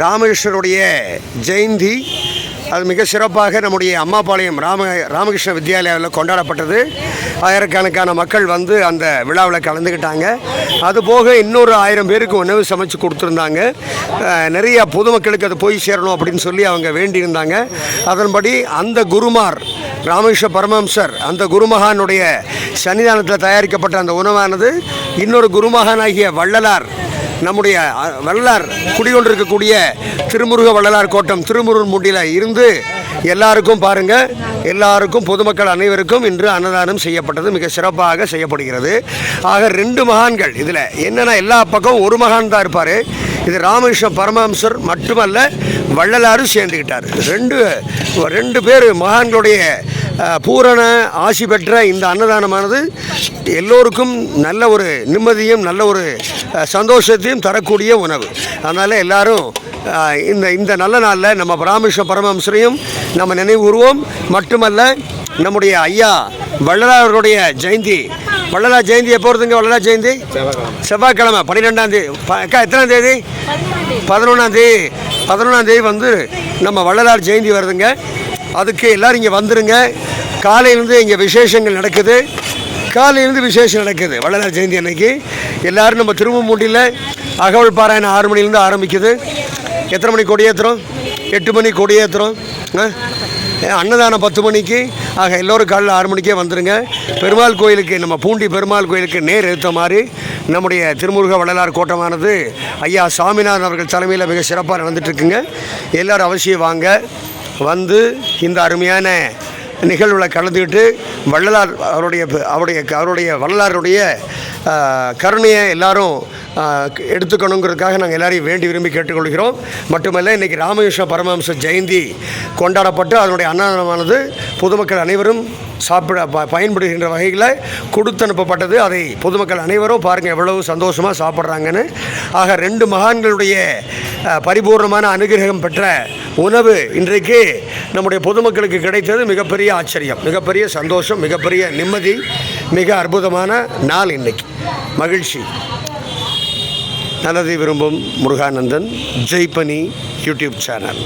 ராமகிருஷ்ணருடைய ஜெயந்தி. அது மிக சிறப்பாக நம்முடைய அம்மாபாளையம் ராம ராமகிருஷ்ண வித்யாலயாவில் கொண்டாடப்பட்டது. ஆயிரக்கணக்கான மக்கள் வந்து அந்த விழாவில் கலந்துக்கிட்டாங்க அதுபோக இன்னொரு ஆயிரம் பேருக்கு உணவு சமைச்சு கொடுத்துருந்தாங்க. நிறையா நிறைய பொதுமக்களுக்கு அது போய் சேரணும் அப்படின்னு சொல்லி அவங்க வேண்டியிருந்தாங்க. அதன்படி அந்த குருமார் ராமகிருஷ்ண பரமஹம்சர் அந்த குருமகானுடைய சன்னிதானத்தில் தயாரிக்கப்பட்ட அந்த உணவானது இன்னொரு குருமகானாகிய வள்ளலார் நம்முடைய வள்ளலார் குடிகொண்டிருக்கக்கூடிய திருமுருக வள்ளலார் கோட்டம் திருமுருகன்முண்டியில் இருந்து எல்லாருக்கும் பாருங்க எல்லாருக்கும் பொதுமக்கள் அனைவருக்கும் இன்று அன்னதானம் செய்யப்பட்டது மிக சிறப்பாக செய்யப்படுகிறது. ஆக ரெண்டு மகான்கள் இதில். என்னென்னா எல்லா பக்கம் ஒரு மகான் தான் இருப்பார். இது ராமகிருஷ்ண பரமஹம்சர் மட்டுமல்ல வள்ளலாரும் சேர்ந்துக்கிட்டார் ரெண்டு ரெண்டு பேர் மகான்களுடைய பூரண ஆசி பெற்ற இந்த அன்னதானமானது எல்லோருக்கும் நல்ல ஒரு நிம்மதியும் நல்ல ஒரு சந்தோஷத்தையும் தரக்கூடிய உணவு. அதனால் எல்லாரும் இந்த இந்த நல்ல நாளில் நம்ம ராமகிருஷ்ண பரமஹம்சரையும் நம்ம நினைவு கூறுவோம் மட்டுமல்ல நம்முடைய ஐயா வள்ளலாருடைய ஜெயந்தி. வள்ளலார் ஜெயந்தி எப்போ வருதுங்க வள்ளலார் ஜெயந்தி? செவ்வாய்க்கிழமை. பன்னிரெண்டாம் தேதி. ப- அக்கா எத்தனாம் தேதி. பதினொன்றாம் தேதி. பதினொன்றாம் தேதி வந்து நம்ம வள்ளலார் ஜெயந்தி வருதுங்க. அதுக்கு எல்லோரும் இங்கே வந்துருங்க. காலையிலேருந்து இங்கே விசேஷங்கள் நடக்குது. காலையிலேருந்து விசேஷம் நடக்குது. வள்ளலார் ஜெயந்தி அன்னைக்கு. எல்லோரும் நம்ம திருவம்பூண்டியில் அகவல் பாராயணம் ஆறு மணிலேருந்து ஆரம்பிக்குது. எத்தனை மணி கொடியேற்றுறோம் எட்டு மணி கொடியேற்றுறோம் ஆ? அன்னதானம் பத்து மணிக்கு. ஆக எல்லோரும் காலையில் ஆறு மணிக்கே வந்துடுங்க பெருமாள் கோயிலுக்கு நம்ம பூண்டி பெருமாள் கோயிலுக்கு நேர் எடுத்த மாதிரி நம்முடைய திருமுருக வள்ளலார் கோட்டமானது ஐயா சாமிநாதன் அவர்கள் தலைமையில் மிக சிறப்பாக நடந்துட்டுருக்குங்க எல்லோரும் அவசியம் வாங்க. வந்து இந்த அருமையான நிகழ்வில் கலந்துக்கிட்டு வள்ளலார் அவருடைய அவருடைய அவருடைய வள்ளலாருடைய கருணையை எல்லாரும் எடுத்துக்கணுங்கிறதுக்காக நாங்கள் எல்லாரையும் வேண்டி விரும்பி கேட்டுக்கொள்கிறோம். மட்டுமல்ல இன்றைக்கி ராமகிருஷ்ண பரமஹம்ச ஜெயந்தி கொண்டாடப்பட்டு அதனுடைய அன்னதானமானது பொதுமக்கள் அனைவரும் சாப்பிட ப பயன்படுகின்ற வகையில் கொடுத்து அனுப்பப்பட்டது அதை பொதுமக்கள் அனைவரும் பாருங்கள் எவ்வளவு சந்தோஷமாக சாப்பிட்றாங்கன்னு. ஆக ரெண்டு மகான்களுடைய பரிபூர்ணமான அனுகிரகம் பெற்ற உணவு இன்றைக்கு நம்முடைய பொதுமக்களுக்கு கிடைத்தது. மிகப்பெரிய ஆச்சரியம் மிகப்பெரிய சந்தோஷம் மிகப்பெரிய நிம்மதி மிக அற்புதமான நாள் இன்னைக்கு. மகிழ்ச்சி. நல்லதை விரும்பும் முருகானந்தன் ஜெய்பனி யூடியூப் சேனல்.